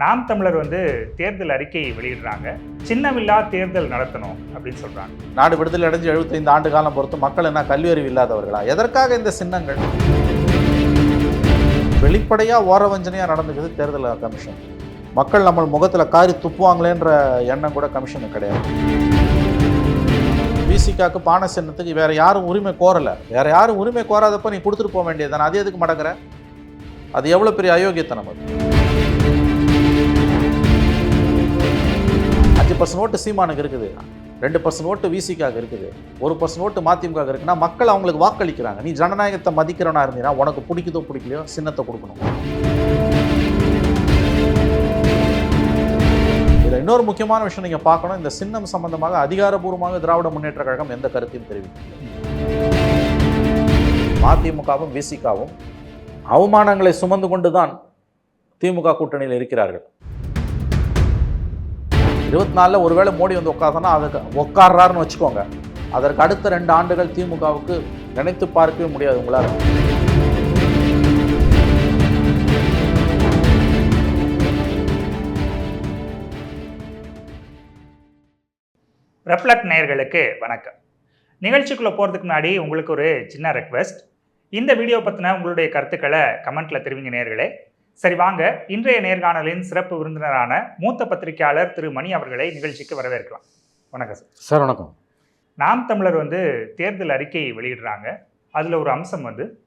நாம் தமிழர் வந்து தேர்தல் அறிக்கையை வெளியிடுறாங்க. சின்னமில்லா தேர்தல் நடத்தணும் அப்படின்னு சொல்றாங்க. நாடு விடுதலை அடைஞ்சு எழுபத்தைந்து ஆண்டு காலம் பொறுத்து மக்கள் என்ன கல்வி அறிவு இல்லாதவர்களா? எதற்காக இந்த சின்னங்கள்? வெளிப்படையாக ஓரவஞ்சனையாக நடந்துக்குது தேர்தல் கமிஷன். மக்கள் நம்ம முகத்தில் காரி துப்புவாங்களேன்ற எண்ணம் கூட கமிஷனுக்கு கிடையாது. பிசிகாக்கு பான சின்னத்துக்கு வேற யாரும் உரிமை கோரலை. வேற யாரும் உரிமை கோராதப்ப நீ கொடுத்துட்டு போக வேண்டியது அது எதுக்கு மடங்குற? அது எவ்வளோ பெரிய அயோக்கியத்தனம் அது? அஞ்சு பர்சன்ட் ஓட்டு சீமானுக்கு இருக்குது. ரெண்டு பர்சன்ட் ஓட்டு விசிக்காக இருக்குது. ஒரு பர்சன்ட் ஓட்டு மதிமுக இருக்குன்னா மக்கள் அவங்களுக்கு வாக்களிக்கிறாங்க. நீ ஜனநாயகத்தை மதிக்கிறவனா இருந்தீங்கன்னா உனக்கு பிடிக்குதோ பிடிக்கலையோ சின்னத்தை கொடுக்கணும். இதில் இன்னொரு முக்கியமான விஷயம் நீங்கள் பார்க்கணும். இந்த சின்னம் சம்பந்தமாக அதிகாரப்பூர்வமாக திராவிட முன்னேற்ற கழகம் எந்த கருத்தையும் தெரிவிக்கும் மதிமுகவும் விசிகாவும் அவமானங்களை சுமந்து கொண்டு தான் திமுக கூட்டணியில் இருக்கிறார்கள். இருபத்தி நாலில் ஒருவேளை மோடி வந்து உட்கார்ந்தனா அதுக்கு உட்கார்றாருன்னு வச்சுக்கோங்க. அதற்கு அடுத்த ரெண்டு ஆண்டுகள் திமுகவுக்கு நினைத்து பார்க்கவே முடியாது உங்களால். ரெஃப்ளக்ட் நேயர்களுக்கு வணக்கம். நிகழ்ச்சிக்குள்ளே போகிறதுக்கு முன்னாடி உங்களுக்கு ஒரு சின்ன ரெக்வெஸ்ட் இந்த வீடியோ பற்றின உங்களுடைய கருத்துக்களை கமெண்ட்டில் தெரிவிங்க நேர்களே சரி வாங்க. இன்றைய நேர்காணலின் சிறப்பு விருந்தினரான மூத்த பத்திரிகையாளர் திரு மணி அவர்களை நிகழ்ச்சிக்கு வரவேற்கலாம். வணக்கம் சார். சார் வணக்கம். நாம் தமிழர் வந்து தேர்தல் அறிக்கையை வெளியிடுறாங்க. அதில் ஒரு அம்சம் வந்து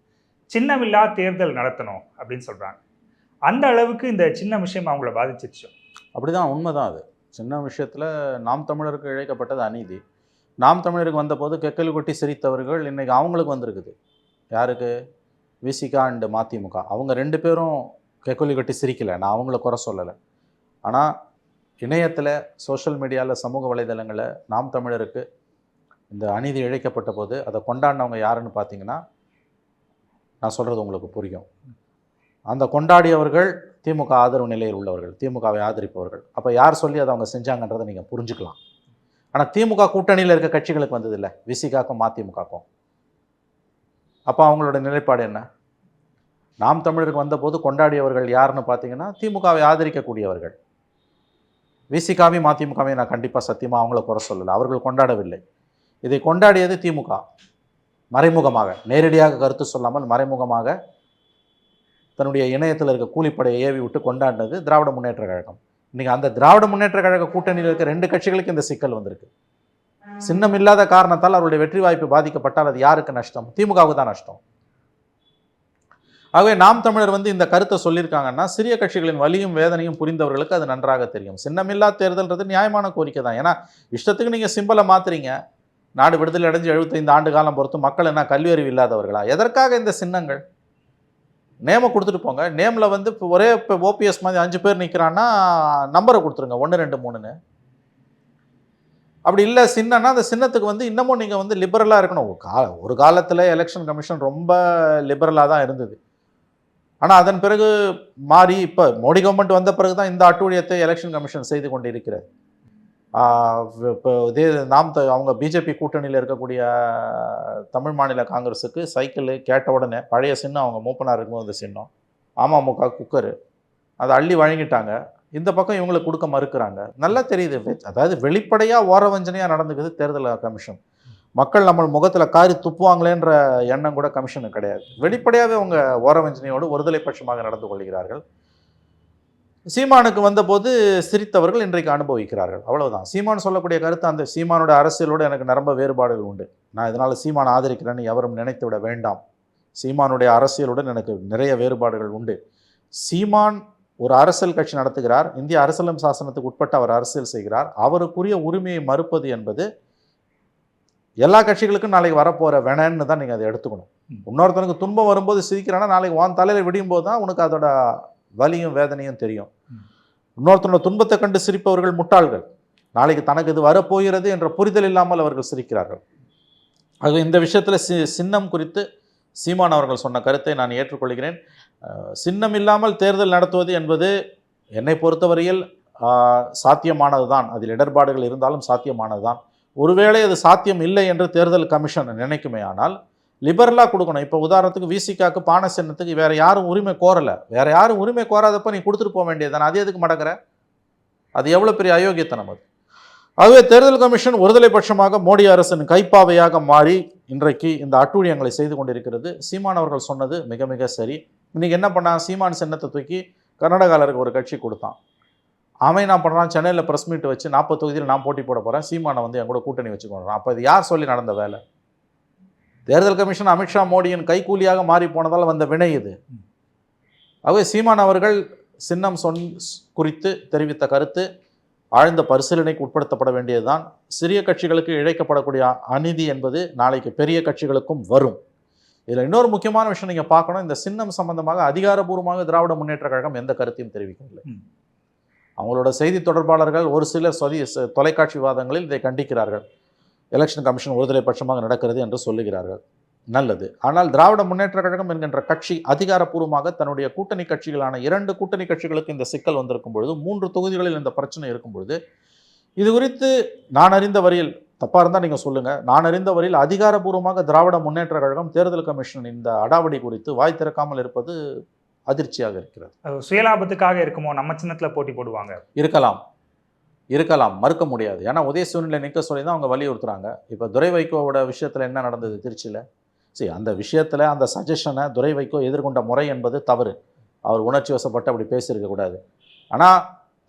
சின்னமில்லா தேர்தல் நடத்தணும் அப்படின்னு சொல்கிறாங்க அந்த அளவுக்கு இந்த சின்ன விஷயம் அவங்கள பாதிச்சிருச்சு. அப்படிதான் உண்மைதான் அது. சின்ன விஷயத்தில் நாம் தமிழருக்கு இழைக்கப்பட்டது அநீதி. நாம் தமிழருக்கு வந்தபோது கெக்கல் கொட்டி சிரித்தவர்கள் இன்னைக்கு அவங்களுக்கு வந்திருக்குது. யாருக்கு? விசிகா அண்டு மதிமுக அவங்க ரெண்டு பேரும் கெக்கொலி கட்டி சிரிக்கலை. நான் அவங்கள குறை சொல்லலை. ஆனால் இணையத்தில் சோஷியல் மீடியாவில் சமூக வலைதளங்களில் நாம் தமிழருக்கு இந்த அநீதி இழைக்கப்பட்ட போது அதை கொண்டாடினவங்க யாருன்னு பார்த்தீங்கன்னா நான் சொல்கிறது உங்களுக்கு புரியும். அந்த கொண்டாடியவர்கள் திமுக ஆதரவு நிலையில் உள்ளவர்கள் திமுகவை ஆதரிப்பவர்கள். அப்போ யார் சொல்லி அதை அவங்க செஞ்சாங்கன்றதை நீங்கள் புரிஞ்சுக்கலாம். ஆனால் திமுக கூட்டணியில் இருக்க கட்சிகளுக்கு வந்ததில்லை விசிகாக்கும் மதிமுகக்கும். அப்போ அவங்களோட நிலைப்பாடு என்ன? நாம் தமிழருக்கு வந்தபோது கொண்டாடியவர்கள் யாருன்னு பார்த்தீங்கன்னா திமுகவை ஆதரிக்கக்கூடியவர்கள். விசிகாவையும் மதிமுகவையும் நான் கண்டிப்பாக சத்தியமாக அவங்கள குறை சொல்லலை. அவர்கள் கொண்டாடவில்லை. இதை கொண்டாடியது திமுக. மறைமுகமாக நேரடியாக கருத்து சொல்லாமல் மறைமுகமாக தன்னுடைய இணையத்தில் இருக்க கூலிப்படையை ஏவி விட்டு கொண்டாடினது திராவிட முன்னேற்ற கழகம். இன்றைக்கி அந்த திராவிட முன்னேற்ற கழக கூட்டணியில் இருக்க ரெண்டு கட்சிகளுக்கு இந்த சிக்கல் வந்திருக்கு. சின்னம் இல்லாத காரணத்தால் அவருடைய வெற்றி வாய்ப்பு பாதிக்கப்பட்டால் அது யாருக்கு நஷ்டம்? திமுகவுக்கு தான் நஷ்டம். ஆகவே நாம் தமிழர் வந்து இந்த கருத்தை சொல்லியிருக்காங்கன்னா சிறிய கட்சிகளின் வலியும் வேதனையும் புரிந்தவர்களுக்கு அது நன்றாக தெரியும். சின்னமில்லா தேர்தல்ன்றது நியாயமான கோரிக்கை தான். ஏன்னா இஷ்டத்துக்கு நீங்கள் சிம்பலை மாற்றுறீங்க நாடு விடுதலை அடைஞ்சு எழுபத்தைந்து ஆண்டு காலம் பொறுத்து மக்கள் என்ன கல்வி அறிவு இல்லாதவர்களா? எதற்காக இந்த சின்னங்கள்? நேமை கொடுத்துட்டு போங்க. நேமில் வந்து இப்போ ஒரே இப்போ ஓபிஎஸ் மாதிரி அஞ்சு பேர் நிற்கிறான்னா நம்பரை கொடுத்துருங்க. ஒன்று ரெண்டு மூணுன்னு. அப்படி இல்லை சின்னன்னா அந்த சின்னத்துக்கு வந்து இன்னமும் நீங்கள் வந்து லிபரலாக இருக்கணும். ஒரு ஒரு காலத்தில் எலெக்ஷன் கமிஷன் ரொம்ப லிபரலாக தான் இருந்தது. ஆனால் அதன் பிறகு மாறி இப்போ மோடி கவர்மெண்ட் வந்த பிறகு தான் இந்த அட்டூழியத்தை எலெக்ஷன் கமிஷன் செய்து கொண்டு இருக்கிறது இப்போ இதே நாம் த- அவங்க பிஜேபி கூட்டணியில் இருக்கக்கூடிய தமிழ் மாநில காங்கிரஸுக்கு சைக்கிள் கேட்ட உடனே பழைய சின்னம் அவங்க மூப்பனார் இருக்கும்போது அந்த சின்னம் அமமுக குக்கரு அதை அள்ளி வழங்கிட்டாங்க. இந்த பக்கம் இவங்களுக்கு கொடுக்க மறுக்கிறாங்க. நல்லா தெரியுது. வெ- அதாவது வெளிப்படையாக ஓரவஞ்சனையாக நடந்துக்குது தேர்தல் கமிஷன். மக்கள் நம்ம முகத்தில் காரி துப்புவாங்களேன்ற எண்ணம் கூட கமிஷனுக்கு கிடையாது. வெளிப்படையாகவே அவங்க ஓரவஞ்சனையோடு ஒருதலை பட்சமாக நடந்து கொள்கிறார்கள். சீமானுக்கு வந்தபோது சிரித்தவர்கள் இன்றைக்கு அனுபவிக்கிறார்கள். அவ்வளவுதான். சீமான் சொல்லக்கூடிய கருத்து அந்த சீமானோட அரசியலோடு எனக்கு நிரம்ப வேறுபாடுகள் உண்டு. நான் இதனால் சீமான் ஆதரிக்கிறேன்னு எவரும் நினைத்து விட வேண்டாம். சீமானுடைய அரசியலுடன் எனக்கு நிறைய வேறுபாடுகள் உண்டு. சீமான் ஒரு அரசியல் கட்சி நடத்துகிறார். இந்திய அரசியலம் சாசனத்துக்கு உட்பட்டு அவர் அரசியல் செய்கிறார். அவருக்குரிய உரிமையை மறுப்பது என்பது எல்லா கட்சிகளுக்கும் நாளைக்கு வரப்போகிற வேணன்னு தான் நீங்கள் அதை எடுத்துக்கணும். இன்னொருத்தனுக்கு துன்பம் வரும்போது சிரிக்கிறானா நாளைக்கு உன் தலையில் விடியும் போது தான் உனக்கு அதோட வலியும் வேதனையும் தெரியும். இன்னொருத்தனோட துன்பத்தை கண்டு சிரிப்பவர்கள் முட்டாள்கள். நாளைக்கு தனக்கு இது வரப்போகிறது என்ற புரிதல் இல்லாமல் அவர்கள் சிரிக்கிறார்கள். ஆக இந்த விஷயத்தில் சி சின்னம் குறித்து சீமான் அவர்கள் சொன்ன கருத்தை நான் ஏற்றுக்கொள்கிறேன். சின்னம் இல்லாமல் தேர்தல் நடத்துவது என்பது என்னை பொறுத்தவரையில் சாத்தியமானது தான் அதில் இடர்பாடுகள் இருந்தாலும் சாத்தியமானது தான் ஒருவேளை அது சாத்தியம் இல்லை என்று தேர்தல் கமிஷன் நினைக்குமே ஆனால் லிபரலாக கொடுக்கணும். இப்போ உதாரணத்துக்கு விசிகாக்கு பானை சின்னத்துக்கு வேறு யாரும் உரிமை கோரலை. வேறு யாரும் உரிமை கோராதப்ப நீ கொடுத்துட்டு போக வேண்டியது தானே. அது எதுக்கு மடக்கிற? அது எவ்வளோ பெரிய அயோக்கியத்தனம் அது. ஆகவே தேர்தல் கமிஷன் ஒருதலை பட்சமாக மோடி அரசின் கைப்பாவையாக மாறி இன்றைக்கு இந்த அட்டூழியங்களை செய்து கொண்டிருக்கிறது. சீமான் அவர்கள் சொன்னது மிக மிக சரி. இன்றைக்கி என்ன பண்ணான்? சீமான் சின்னத்தை தூக்கி கர்நாடகாவில் ஒரு கட்சி கொடுத்தான். அவன் என்ன பண்ணுறான் சென்னையில் ப்ரெஸ் மீட் வச்சு நாற்பது தொகுதியில் நான் போட்டி போட போகிறேன் சீமானை வந்து என் கூட கூட்டணி வச்சுக்கொள்கிறான் அப்போ இது யார் சொல்லி நடந்த வேலை? தேர்தல் கமிஷன் அமித்ஷா மோடியின் கைக்கூலியாக மாறி போனதால் வந்த வினை இது. ஆகவே சீமான் அவர்கள் சின்னம் சொன் குறித்து தெரிவித்த கருத்து ஆழ்ந்த பரிசீலனைக்கு உட்படுத்தப்பட வேண்டியதுதான். சிறிய கட்சிகளுக்கு இழைக்கப்படக்கூடிய அநீதி என்பது நாளைக்கு பெரிய கட்சிகளுக்கும் வரும். இதில் இன்னொரு முக்கியமான விஷயம் நீங்கள் பார்க்கணும். இந்த சின்னம் சம்பந்தமாக அதிகாரப்பூர்வமாக திராவிட முன்னேற்ற கழகம் எந்த கருத்தையும் தெரிவிக்கவில்லை. அவங்களோட செய்தி தொடர்பாளர்கள் ஒரு சிலர் சொதி தொலைக்காட்சி விவாதங்களில் இதை கண்டிக்கிறார்கள். எலெக்ஷன் கமிஷன் ஒருதலை பட்சமாக நடக்கிறது என்று சொல்லுகிறார்கள். நல்லது. ஆனால் திராவிட முன்னேற்ற கழகம் என்கின்ற கட்சி அதிகாரப்பூர்வமாக தன்னுடைய கூட்டணி கட்சிகளான இரண்டு கூட்டணி கட்சிகளுக்கு இந்த சிக்கல் வந்திருக்கும் பொழுது மூன்று தொகுதிகளில் இந்த பிரச்சனை இருக்கும் பொழுது இது குறித்து நான் அறிந்த வரையில் தப்பாக இருந்தால் நீங்கள் சொல்லுங்கள் நான் அறிந்த வரையில் அதிகாரப்பூர்வமாக திராவிட முன்னேற்ற கழகம் தேர்தல் கமிஷன் இந்த அடாவடி குறித்து வாய் திறக்காமல் இருப்பது அதிர்ச்சியாக இருக்கிறது. சுயலாபத்துக்காக இருக்குமோ? நம்ம சின்னத்துல போட்டி போடுவாங்க. இருக்கலாம். இருக்கலாம். மறுக்க முடியாது. ஏன்னா உதயசூரியனில் நிற்க சொல்லி தான் அவங்க வலியுறுத்துறாங்க இப்போ துரை வைகோவோட விஷயத்தில் என்ன நடந்தது திருச்சியில்? சரி அந்த விஷயத்தில் அந்த சஜஷனை துரை வைகோ எதிர்கொண்ட முறை என்பது தவறு. அவர் உணர்ச்சி வசப்பட்டு அப்படி பேசியிருக்க கூடாது. ஆனால்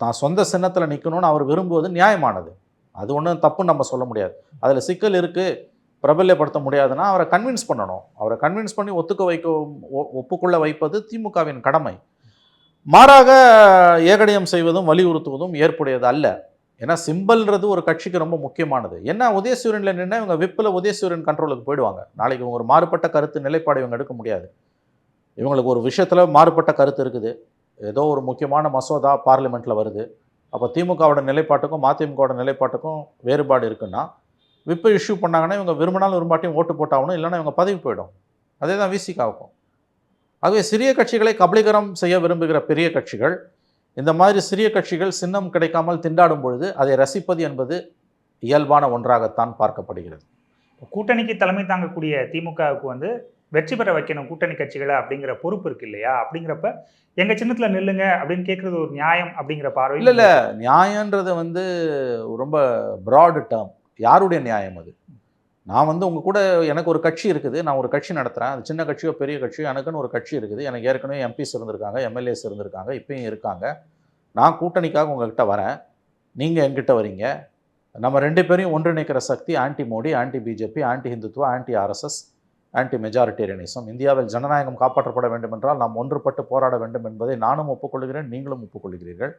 தான் சொந்த சின்னத்தில் நிற்கணும்னு அவர் விரும்புவது நியாயமானது. அது ஒன்றும் தப்புன்னு நம்ம சொல்ல முடியாது. அதில் சிக்கல் இருக்குது பிரபல்யப்படுத்த முடியாதுன்னா அவரை கன்வின்ஸ் பண்ணணும். அவரை கன்வின்ஸ் பண்ணி ஒத்துக்க வைக்க ஒ- ஒப்புக்கொள்ள வைப்பது திமுகவின் கடமை. மாறாக ஏகடையம் செய்வதும் வலியுறுத்துவதும் ஏற்புடையது அல்ல. ஏன்னா சிம்பிள்ன்றது ஒரு கட்சிக்கு ரொம்ப முக்கியமானது. என்ன உதயசூரியனில் நின்று இவங்க விப்பில் உதயசூரியன் கண்ட்ரோலுக்கு போயிடுவாங்க. நாளைக்கு இவங்க ஒரு மாறுபட்ட கருத்து நிலைப்பாடு இவங்க எடுக்க முடியாது. இவங்களுக்கு ஒரு விஷயத்தில் மாறுபட்ட கருத்து இருக்குது. ஏதோ ஒரு முக்கியமான மசோதா பார்லிமெண்ட்டில் வருது. அப்போ திமுகவோட நிலைப்பாட்டுக்கும் மதிமுகவோட நிலைப்பாட்டுக்கும் வேறுபாடு இருக்குன்னா விப்பை இஷ்யூ பண்ணாங்கன்னா இவங்க விரும்பினாலும் விரும்பாட்டியும் ஓட்டு போட்டாகணும் இல்லைன்னா இவங்க பதவி போயிடும். அதே தான் விசிகாவுக்கும் ஆகவே சிறிய கட்சிகளை கபலீகரம் செய்ய விரும்புகிற பெரிய கட்சிகள் இந்த மாதிரி சிறிய கட்சிகள் சின்னம் கிடைக்காமல் திண்டாடும் பொழுது அதை ரசிப்பது என்பது இயல்பான ஒன்றாகத்தான் பார்க்கப்படுகிறது. கூட்டணிக்கு தலைமை தாங்கக்கூடிய திமுகவுக்கு வந்து வெற்றி பெற வைக்கணும் கூட்டணி கட்சிகளை அப்படிங்கிற பொறுப்பு இருக்கு இல்லையா? அப்படிங்கிறப்ப எங்க சின்னத்துல நில்லுங்க அப்படின்னு கேட்கறது ஒரு நியாயம் அப்படிங்கிற பார்வை இல்லை இல்லை. நியாயன்றது வந்து ரொம்ப ப்ராடு டேர்ம் யாருடைய நியாயம் அது? நான் வந்து உங்கள் கூட எனக்கு ஒரு கட்சி இருக்குது நான் ஒரு கட்சி நடத்துகிறேன் அது சின்ன கட்சியோ பெரிய கட்சியோ எனக்குன்னு ஒரு கட்சி இருக்குது. எனக்கு ஏற்கனவே எம்பிஸ் இருந்திருக்காங்க எம்எல்ஏஸ் இருந்திருக்காங்க இப்பயும் இருக்காங்க. நான் கூட்டணிக்காக உங்ககிட்ட வரேன். நீங்கள் என்கிட்ட வரீங்க. நம்ம ரெண்டு பேரையும் ஒன்றிணைக்கிற சக்தி anti Modi anti BJP anti Hindutva anti RSS anti majoritarianism இந்தியாவில் ஜனநாயகம் காப்பாற்றப்பட வேண்டும் என்றால் நாம் ஒன்றுபட்டு போராட வேண்டும் என்பதை நானும் ஒப்புக்கொள்கிறேன் நீங்களும் ஒப்புக்கொள்கிறீர்கள்.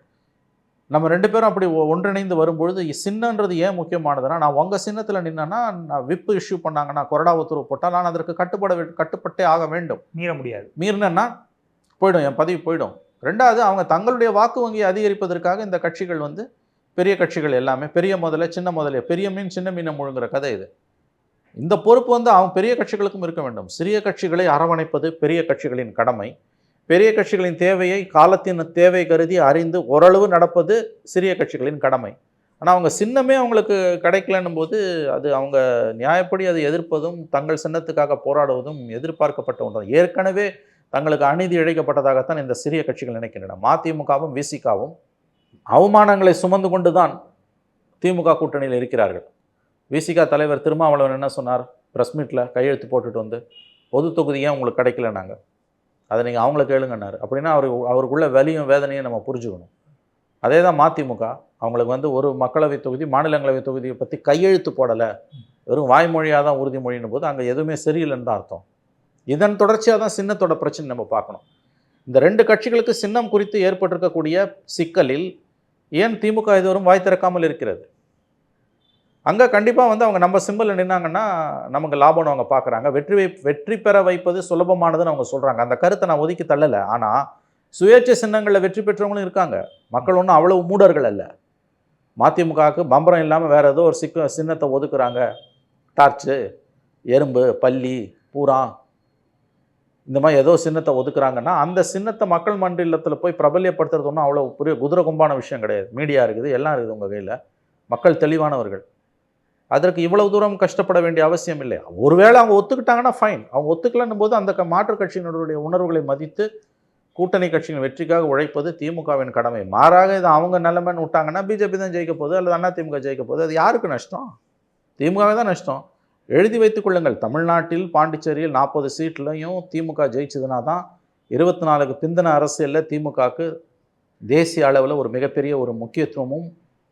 நம்ம ரெண்டு பேரும் அப்படி ஒன்றிணைந்து வரும்பொழுது சின்னன்றது ஏன் முக்கியமானதுன்னா நான் உங்கள் சின்னத்தில் நின்னேன்னா நான் விப்பு இஷ்யூ பண்ணாங்கன்னா கொறடா உத்தரவு போட்டால் நான் அதற்கு கட்டுப்பட கட்டுப்பட்டே ஆக வேண்டும். மீற முடியாது. மீறினேன்னா போயிடும் என் பதவி போயிடும். ரெண்டாவது அவங்க தங்களுடைய வாக்கு வங்கியை அதிகரிப்பதற்காக இந்த கட்சிகள் வந்து பெரிய கட்சிகள் எல்லாமே பெரிய முதல்ல சின்ன முதல்ல பெரிய மீன் சின்ன மீனை முழுங்குற கதை இது. இந்த பொறுப்பு வந்து அவங்க பெரிய கட்சிகளுக்கும் இருக்க வேண்டும். சிறிய கட்சிகளை அரவணைப்பது பெரிய கட்சிகளின் கடமை. பெரிய கட்சிகளின் தேவையை காலத்தின் தேவை கருதி அறிந்து ஓரளவு நடப்பது சிறிய கட்சிகளின் கடமை. ஆனால் அவங்க சின்னமே அவங்களுக்கு கிடைக்கலன்னும் போது அது அவங்க நியாயப்படி அதை எதிர்ப்பதும் தங்கள் சின்னத்துக்காக போராடுவதும் எதிர்பார்க்கப்பட்ட ஒன்று ஏற்கனவே தங்களுக்கு அநீதி இழைக்கப்பட்டதாகத்தான் இந்த சிறிய கட்சிகள் நினைக்கின்றன. மதிமுகவும் விசிகாவும் அவமானங்களை சுமந்து கொண்டு தான் திமுக கூட்டணியில் இருக்கிறார்கள். விசிகா தலைவர் திருமாவளவன் என்ன சொன்னார்? ப்ரெஸ் மீட்டில் கையெழுத்து போட்டுட்டு வந்து பொது தொகுதி ஏன் உங்களுக்கு கிடைக்கல நாங்கள் அதை நீங்கள் அவங்கள கேளுங்கன்னாரு. அப்படின்னா அவர் அவருக்குள்ள வலியும் வேதனையும் நம்ம புரிஞ்சுக்கணும். அதே தான் மதிமுக அவங்களுக்கு வந்து ஒரு மக்களவை தொகுதி மாநிலங்களவை தொகுதியை பற்றி கையெழுத்து போடலை. வெறும் வாய்மொழியாக தான் உறுதிமொழின்னு போது அங்கே எதுவுமே சரியில்லைன்னு தான் அர்த்தம். இதன் தொடர்ச்சியாக தான் சின்னத்தோட பிரச்சனை நம்ம பார்க்கணும். இந்த ரெண்டு கட்சிகளுக்கு சின்னம் குறித்து ஏற்பட்டிருக்கக்கூடிய சிக்கலில் ஏன் திமுக இதுவரும் வாய் திறக்காமல் இருக்கிறது? அங்கே கண்டிப்பாக வந்து அவங்க நம்ம சிம்பிளில் நின்னாங்கன்னா நமக்கு லாபம்னு அவங்க பார்க்குறாங்க வெற்றி வை வெற்றி பெற வைப்பது சுலபமானதுன்னு அவங்க சொல்கிறாங்க அந்த கருத்தை நான் ஒதுக்கி தள்ளலை. ஆனால் சுயேட்சை சின்னங்களில் வெற்றி பெற்றவங்களும் இருக்காங்க. மக்கள் ஒன்றும் அவ்வளவு மூடர்கள் அல்ல. மதிமுகவுக்கு பம்பரம் இல்லாமல் வேறு ஏதோ ஒரு சிக்க சின்னத்தை ஒதுக்குறாங்க. டார்ச்சு எறும்பு பள்ளி பூரா. இந்த மாதிரி ஏதோ சின்னத்தை ஒதுக்குறாங்கன்னா அந்த சின்னத்தை மக்கள் மண்டலத்தில் போய் பிரபல்யப்படுத்துறது ஒன்றும் அவ்வளோ பெரிய குதிரை கும்பான விஷயம் கிடையாது. மீடியா இருக்குது எல்லாம் இருக்குது உங்கள் கையில். மக்கள் தெளிவானவர்கள். அதற்கு இவ்வளவு தூரம் கஷ்டப்பட வேண்டிய அவசியம் இல்லை. ஒருவேளை அவங்க ஒத்துக்கிட்டாங்கன்னா ஃபைன் அவங்க ஒத்துக்கலன்னும் போது அந்த மாற்றுக் கட்சியினருடைய உணர்வுகளை மதித்து கூட்டணி கட்சியின் வெற்றிக்காக உழைப்பது திமுகவின் கடமை. மாறாக இது அவங்க நிலைமைன்னு விட்டாங்கன்னா பிஜேபி தான் ஜெயிக்க போகுது அல்லது அண்ணா திமுக ஜெயிக்க போகுது. அது யாருக்கு நஷ்டம்? திமுக தான் நஷ்டம். எழுதி வைத்துக் கொள்ளுங்கள். தமிழ்நாட்டில் பாண்டிச்சேரியில் நாற்பது சீட்லையும் திமுக ஜெயிச்சதுனா தான் இருபத்தி நாலுக்கு பிந்தின அரசியலில் திமுகவுக்கு தேசிய அளவில் ஒரு மிகப்பெரிய ஒரு முக்கியத்துவமும்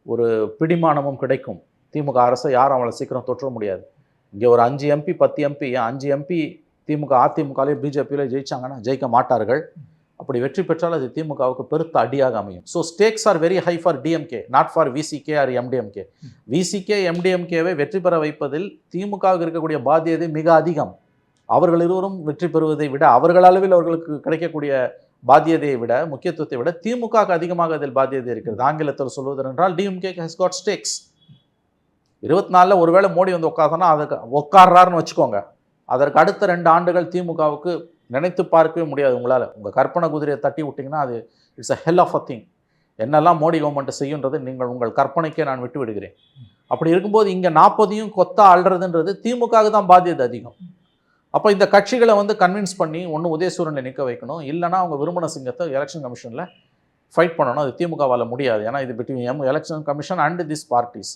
ஒரு பிடிமானமும் கிடைக்கும். திமுக அரசை யாரும் அவளை சீக்கிரம் தொற்ற முடியாது. இங்கே ஒரு அஞ்சு எம்பி பத்து எம்பி அஞ்சு எம்பி திமுக அதிமுகலையும் பிஜேபியிலையும் ஜெயிச்சாங்கன்னா ஜெயிக்க மாட்டார்கள். அப்படி வெற்றி பெற்றால் அது திமுகவுக்கு பெருத்த அடியாக அமையும். So stakes are very high for DMK not for VCK or MDMK VCK எம்டிஎம்கேவை வெற்றி பெற வைப்பதில் திமுகவுக்கு இருக்கக்கூடிய பாத்தியதை மிக அதிகம். அவர்கள் இருவரும் வெற்றி பெறுவதை விட அவர்கள் அளவில் அவர்களுக்கு கிடைக்கக்கூடிய பாத்தியதையை விட முக்கியத்துவத்தை விட திமுகவுக்கு அதிகமாக அதில் பாத்தியதை இருக்கிறது. ஆங்கிலத்தில் சொல்வதென்றால் டிஎம்கே ஹஸ் காட் ஸ்டேக்ஸ் இருபத்தி நாலில் ஒருவேளை மோடி வந்து உட்காந்தனா அதுக்கு உட்கார்றாருன்னு வச்சுக்கோங்க. அதற்கு அடுத்த ரெண்டு ஆண்டுகள் திமுகவுக்கு நினைத்து பார்க்கவே முடியாது உங்களால். உங்கள் கற்பனை குதிரையை தட்டி விட்டிங்கன்னா அது it's a hell of a thing. என்னெல்லாம் மோடி கவர்மெண்ட் செய்யுன்றது நீங்கள் உங்கள் கற்பனைக்கே நான் விட்டு விடுகிறேன். அப்படி இருக்கும்போது இங்கே நாற்பதையும் கொத்தா அல்றதுன்றது திமுகவுக்கு தான் பாத்தியது அதிகம். அப்போ இந்த கட்சிகளை வந்து கன்வின்ஸ் பண்ணி ஒன்று உதயசூரனில் நிற்க வைக்கணும். இல்லைனா அவங்க விருமண சிங்கத்தை எலெக்ஷன் கமிஷனில் ஃபைட் பண்ணணும். அது திமுகவால் முடியாது. ஏன்னா இது between um election commission and this parties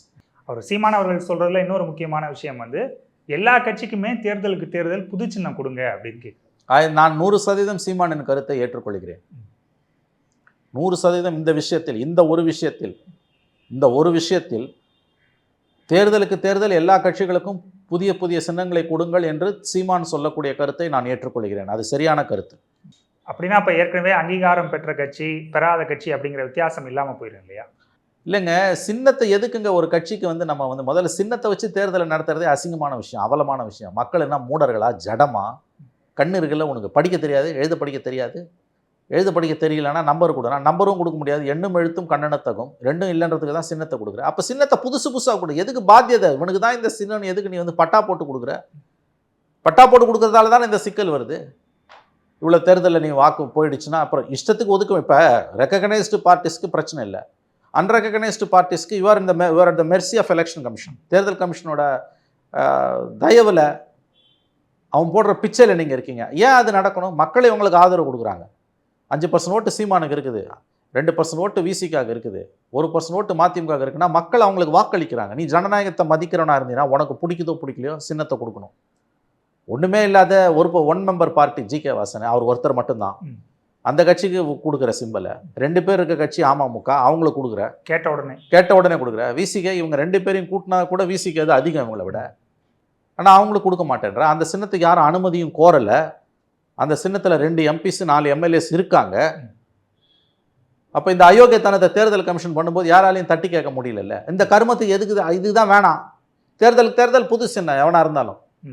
அவர் சீமான் அவர்கள் சொல்றதுல இன்னொரு முக்கியமான விஷயம் வந்து எல்லா கட்சிக்குமே தேர்தலுக்கு தேர்தல் புது சின்னம் கொடுங்க அப்படின்னு நான் நூறு சதவீதம் சீமானின் கருத்தை ஏற்றுக்கொள்கிறேன். நூறு சதவீதம் இந்த விஷயத்தில் இந்த ஒரு விஷயத்தில் இந்த ஒரு விஷயத்தில் தேர்தலுக்கு தேர்தல் எல்லா கட்சிகளுக்கும் புதிய புதிய சின்னங்களை கொடுங்கள் என்று சீமான் சொல்லக்கூடிய கருத்தை நான் ஏற்றுக்கொள்கிறேன். அது சரியான கருத்து. அப்படின்னா அப்ப ஏற்கனவே அங்கீகாரம் பெற்ற கட்சி பெறாத கட்சி அப்படிங்கிற வித்தியாசம் இல்லாம போயிடும் இல்லையா? இல்லைங்க சின்னத்தை எதுக்குங்க ஒரு கட்சிக்கு வந்து நம்ம வந்து முதல்ல சின்னத்தை வச்சு தேர்தலை நடத்துறதே அசிங்கமான விஷயம் அவலமான விஷயம். மக்கள் என்ன மூடர்களா ஜடமா? கண்ணு இருக்குல்ல உனக்கு படிக்க தெரியாது எழுத படிக்க தெரியாது. எழுத படிக்க தெரியலன்னா நம்பர் கொடுனா நம்பரும் கொடுக்க முடியாது. எண்ணும் எழுத்தும் கண்ணனத்தகும் ரெண்டும் இல்லைன்றதுக்கு தான் சின்னத்தை கொடுக்குற. அப்போ சின்னத்தை புதுசு புதுசாக கொடு. எதுக்கு பாத்தியதை? இவனுக்கு தான் இந்த சின்னம் எதுக்கு நீ வந்து பட்டா போட்டு கொடுக்குற? பட்டா போட்டு கொடுக்குறதால தான் இந்த சிக்கல் வருது. இவ்வளோ தேர்தலில் நீ வாக்கு போயிடுச்சுன்னா அப்புறம் இஷ்டத்துக்கு ஒதுக்கும். இப்போ ரெக்கக்னைஸ்டு பார்ட்டிஸ்க்கு பிரச்சனை இல்லை. அன்ரெகனைஸ்டு பார்ட்டிஸ்க்கு யூஆர் இந்த you're at the mercy of election commission தேர்தல் கமிஷனோட தயவில் அவன் போடுற பிச்சையில் நீங்கள் இருக்கீங்க. ஏன் அது நடக்கணும்? மக்களே உங்களுக்கு ஆதரவு கொடுக்குறாங்க. அஞ்சு பர்சன்ட் ஓட்டு சீமானுக்கு இருக்குது. ரெண்டு பர்சன்ட் ஓட்டு விசிக்காக இருக்குது. ஒரு பர்சன்ட் ஓட்டு மதிமுக இருக்குன்னா மக்கள் அவங்களுக்கு வாக்களிக்கிறாங்க. நீ ஜனநாயகத்தை மதிக்கிறவனா இருந்தீங்கன்னா உனக்கு பிடிக்குதோ பிடிக்கலையோ சின்னத்தை கொடுக்கணும். ஒன்றுமே இல்லாத ஒரு one member party G K Vasan. அவர் ஒருத்தர் மட்டும்தான். அந்த கட்சிக்கு கொடுக்குற சிம்பலை ரெண்டு பேர் இருக்க கட்சி அமமுக அவங்களுக்கு கொடுக்குற? கேட்ட உடனே. கேட்ட உடனே கொடுக்குற. விசிகே இவங்க ரெண்டு பேரையும் கூட்டினா கூட விசிகே அது அதிகம் இவங்களை விட. ஆனால் அவங்களுக்கு கொடுக்க மாட்டேன்ற. அந்த சின்னத்துக்கு யாரும் அனுமதியும் கோரலை. அந்த சின்னத்தில் ரெண்டு எம்பிஸ் நாலு எம்எல்ஏஸ் இருக்காங்க. அப்போ இந்த அயோக்கியத்தனத்தை தேர்தல் கமிஷன் பண்ணும்போது யாராலையும் தட்டி கேட்க முடியலல்ல. இந்த கருமத்துக்கு எதுக்கு இது- இதுதான் வேணாம். தேர்தலுக்கு தேர்தல் புது சின்னம் எவனா இருந்தாலும். ம்.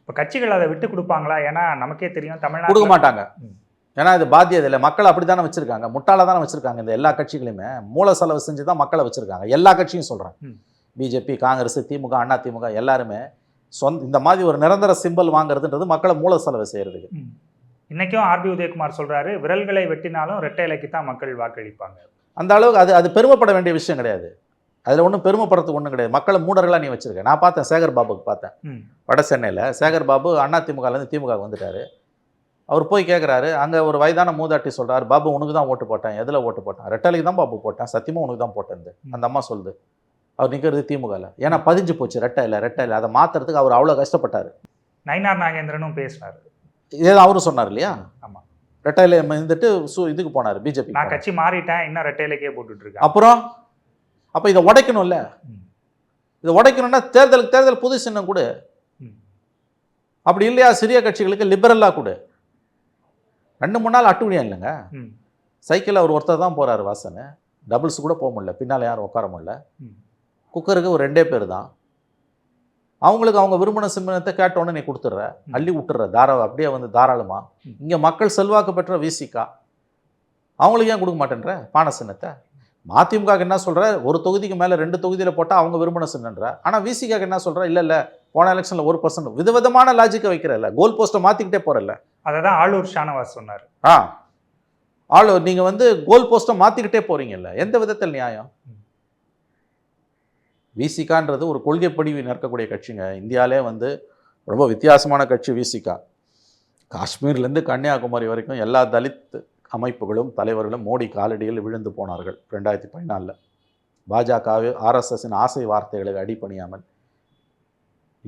இப்ப கட்சிகள் அதை விட்டு கொடுப்பாங்களா? ஏன்னா நமக்கே தெரியும் கொடுக்க தமிழ்நாடு மாட்டாங்க. ம். ஏன்னா இது பாத்தியது இல்லை. மக்களை அப்படி தானே வச்சிருக்காங்க. முட்டாள தானே வச்சிருக்காங்க இந்த எல்லா கட்சிகளையுமே. மூல செலவு செஞ்சு தான் மக்களை வச்சிருக்காங்க. எல்லா கட்சியும் சொல்கிறேன். பிஜேபி காங்கிரஸ் திமுக அண்ணா திமுக எல்லாருமே சொந்த இந்த மாதிரி ஒரு நிரந்தர சிம்பல் வாங்குறதுன்றது மக்களை மூல செலவு செய்யறதுக்கு. இன்னைக்கும் ஆர்பி உதயகுமார் சொல்றாரு விரல்களை வெட்டினாலும் ரெட்டை இலைக்கு தான் மக்கள் வாக்களிப்பாங்க. அந்த அளவுக்கு அது அது பெருமைப்பட வேண்டிய விஷயம் கிடையாது. அதில் ஒன்றும் பெருமைப்படுறதுக்கு ஒன்றும் கிடையாது. மக்களை மூடர்களாக நீ வச்சிருக்க. நான் பார்த்தேன் சேகர் பாபுக்கு பார்த்தேன். வட சென்னையில். சேகர் பாபு அண்ணா திமுகலேருந்து திமுக வந்துட்டாரு. அவர் போய் கேட்குறாரு அங்கே ஒரு வயதான மூதாட்டி சொல்றாரு பாபு உனக்கு தான் ஓட்டு போட்டேன். எதில் ஓட்டு போட்டேன்? ரெட்டலைக்கு தான் பாபு போட்டேன். சத்தியமாக உனக்கு தான் போட்டேன் அந்த அம்மா சொல்லுது. அவர் நிற்கிறது திமுகவில் ஏன்னா பதிஞ்சு போச்சு ரெட்டை இல்லை ரெட்டை இல்லை அதை மாற்றுறதுக்கு அவர் அவ்வளோ கஷ்டப்பட்டார். நயினார் நாகேந்திரனும் பேசினாரு ஏதோ அவரும் சொன்னார் இல்லையா? ஆமா. ரெட்டையில இருந்துட்டு சு இதுக்கு போனார் பிஜேபி நான் கட்சி மாறிட்டேன் இன்னும் ரெட்டை இலைக்கே போட்டுட்டு இருக்கேன் அப்புறம்? அப்போ இதை உடைக்கணும்ல? ம். இதை உடைக்கணும்னா தேர்தலுக்கு தேர்தல் புது சின்னம் கொடு. ம். அப்படி இல்லையா? சிறிய கட்சிகளுக்கு லிபரலாக கொடு. ரெண்டு மூணு நாள் அட்டுழியம் இல்லைங்க. சைக்கிளில் அவர் ஒருத்தர் தான் போகிறாரு வாசன் டபுள்ஸ் கூட போக முடியல. பின்னால் யாரும் உட்கார முடியல. குக்கருக்கு ஒரு ரெண்டே பேர் தான். அவங்களுக்கு அவங்க விரும்பின சிம்மனத்தை கேட்ட உடனே நீ கொடுத்துட்ற. அள்ளி விட்டுற தாரா அப்படியே வந்து தாராளமா. ம். இங்கே மக்கள் செல்வாக்கு பெற்ற விசிகா அவங்களுக்கு ஏன் கொடுக்க மாட்டேன்ற? பானை சின்னத்தை? மதிமுக என்ன சொல்ற? ஒரு தொகுதிக்கு மேலே ரெண்டு தொகுதியில் போட்டால் அவங்க விரும்பின சின்னன்ற. ஆனால் விசிகா என்ன சொல்ற? இல்லை இல்லை. போன எலெக்ஷனில் ஒரு பர்சன்ட் விதவிதமான லாஜிக்கை வைக்கிறல்ல. கோல் போஸ்ட்டை மாற்றிக்கிட்டே போகிறல்ல அதை தான் ஆளூர் ஷானவாஸ் சொன்னார். ஆ. ஆள் நீங்கள் வந்து கோல் போஸ்ட்டை மாற்றிக்கிட்டே போகிறீங்கல்ல எந்த விதத்தில் நியாயம்? விசிகான்றது ஒரு கொள்கைப்படி நிற்கக்கூடிய கட்சிங்க. இந்தியாவிலே வந்து ரொம்ப வித்தியாசமான கட்சி விசிகா காஷ்மீர்லேருந்து கன்னியாகுமரி வரைக்கும் எல்லா தலித் அமைப்புகளும் தலைவர்களும் மோடி காலடியில் விழுந்து போனார்கள் ரெண்டாயிரத்தி பதினாலில். பாஜகவே ஆர்எஸ்எஸ்ஸின் ஆசை வார்த்தைகளுக்கு அடிபணியாமல்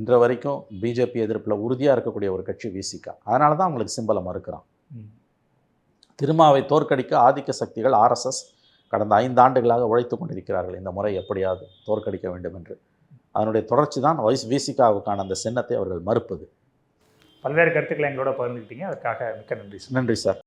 இன்ற வரைக்கும் பிஜேபி எதிர்ப்பில் உறுதியாக இருக்கக்கூடிய ஒரு கட்சி விசிகா அதனால தான் அவங்களுக்கு சிம்பலை மறுக்கிறான். திருமாவை தோற்கடிக்க ஆதிக்க சக்திகள் ஆர்எஸ்எஸ் கடந்த ஐந்து ஆண்டுகளாக உழைத்து கொண்டிருக்கிறார்கள். இந்த முறை எப்படியாவது தோற்கடிக்க வேண்டும் என்று. அதனுடைய தொடர்ச்சி தான் வைஸ் விசிகாவுக்கான அந்த சின்னத்தை அவர்கள் மறுப்பது. பல்வேறு கருத்துக்களை எங்களோட பகிர்ந்துக்கிட்டீங்க அதற்காக மிக்க நன்றி சார். நன்றி சார்.